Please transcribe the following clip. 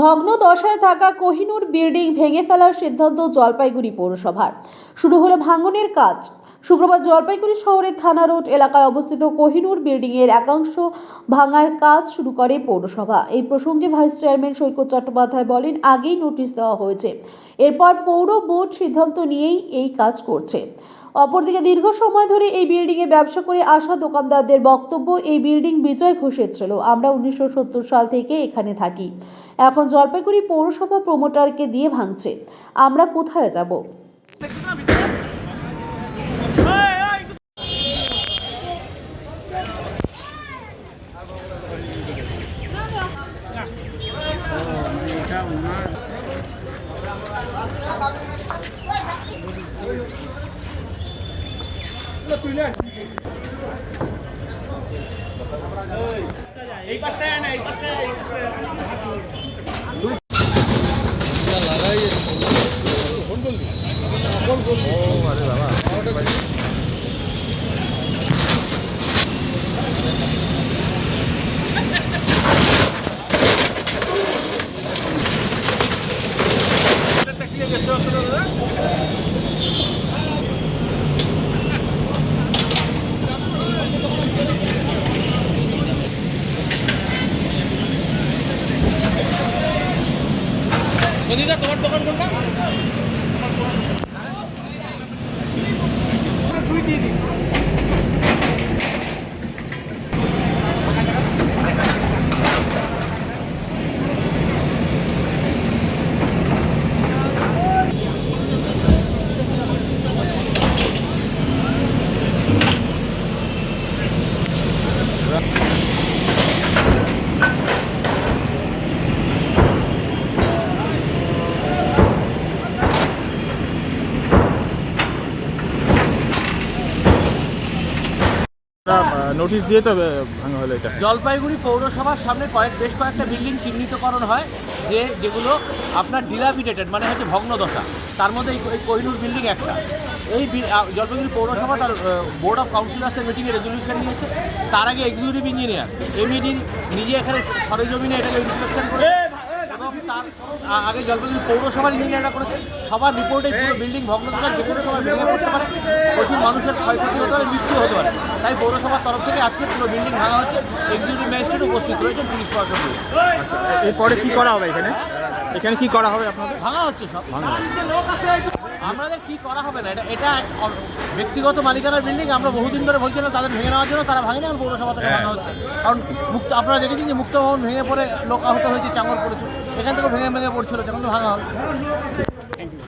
ভগ্ন দশায় থাকা কোহিনুর বিল্ডিং ভেঙে ফেলার সিদ্ধান্ত জলপাইগুড়ি পৌরসভার। শুরু হলো ভাঙনের কাজ। শুক্রবার জলপাইগুড়ি শহরের থানা রোড এলাকায় অবস্থিত কোহিনুর বিল্ডিংয়ের একাংশ ভাঙার কাজ শুরু করে পৌরসভা। এই প্রসঙ্গে ভাইস চেয়ারম্যান সৈকত চট্টোপাধ্যায় বলেন, আগেই নোটিশ দেওয়া হয়েছে। এরপর পৌর বোর্ড সিদ্ধান্ত নিয়েই এই কাজ করছে। অপরদিকে দীর্ঘ সময় ধরে এই বিল্ডিংয়ে ব্যবসা করে আসা দোকানদারদের বক্তব্য, এই বিল্ডিং বিজয় ঘোষের ছিল। আমরা উনিশশো সত্তর সাল থেকে এখানে থাকি। এখন জলপাইগুড়ি পৌরসভা প্রমোটারকে দিয়ে ভাঙছে। আমরা কোথায় যাব? এই পাশটায় আয় না এই পাশটায় আয়, এই পাশটায় আয়। এটা সঞ্জিতা তোমার দোকান কোনটা? তুই দিয়ে দিস। নোটিশ দিয়ে তো ভাঙা হলো এটা। জলপাইগুড়ি পৌরসভার সামনে কয়েক, বেশ কয়েকটা বিল্ডিং চিহ্নিতকরণ হয়, যে যেগুলো আপনার ডিলাপিডেটেড মানে হচ্ছে ভগ্নদশা। তার মধ্যে এই কোহিনুর বিল্ডিং একটা। এই জলপাইগুড়ি পৌরসভা তার বোর্ড অফ কাউন্সিলার্সের মিটিংয়ে রেজলিউশন নিয়েছে। তার আগে এক্সিকিউটিভ ইঞ্জিনিয়ার এমইডি নিজে এখানে সরেজমিনে এটাকে ইন্সপেকশন করে আগে জলপাইগুড়ি পৌরসভার ইঞ্জিনিয়াররা করেছে। সবার রিপোর্টে পুরো বিল্ডিং ভগ্নদশা যে কোনো সময় ভেঙে পড়তে পারে। প্রচুর মানুষের ক্ষয়ক্ষতি হতে পারে মৃত্যু হতে পারে। তাই পৌরসভার তরফ থেকে আজকে পুরো বিল্ডিং ভাঙা হচ্ছে। এক্সিকিউটিভ ম্যাজিস্ট্রেট উপস্থিত রয়েছেন পুলিশ প্রশাসন রয়েছে এরপরে কি করা হবে এখানে? এখানে কি করা হবে আপনাদের? ভাঙা হচ্ছে সব। আমাদের কি করা হবে না? এটা এটা ব্যক্তিগত মালিকানার বিল্ডিং আমরা বহুদিন ধরে বলছিলাম তাদের ভেঙে নেওয়ার জন্য তারা ভাঙেনি এখন পৌরসভা থেকে ভাঙা হচ্ছে। কারণ মুক্ত আপনারা দেখেছেন যে মুক্ত ভবন ভেঙে পড়ে লোক আহত হয়েছে চাঙর পড়েছে। এখান থেকে ভেঙে ভেঙে পড়ছিল তখন তো ভাঙা হবে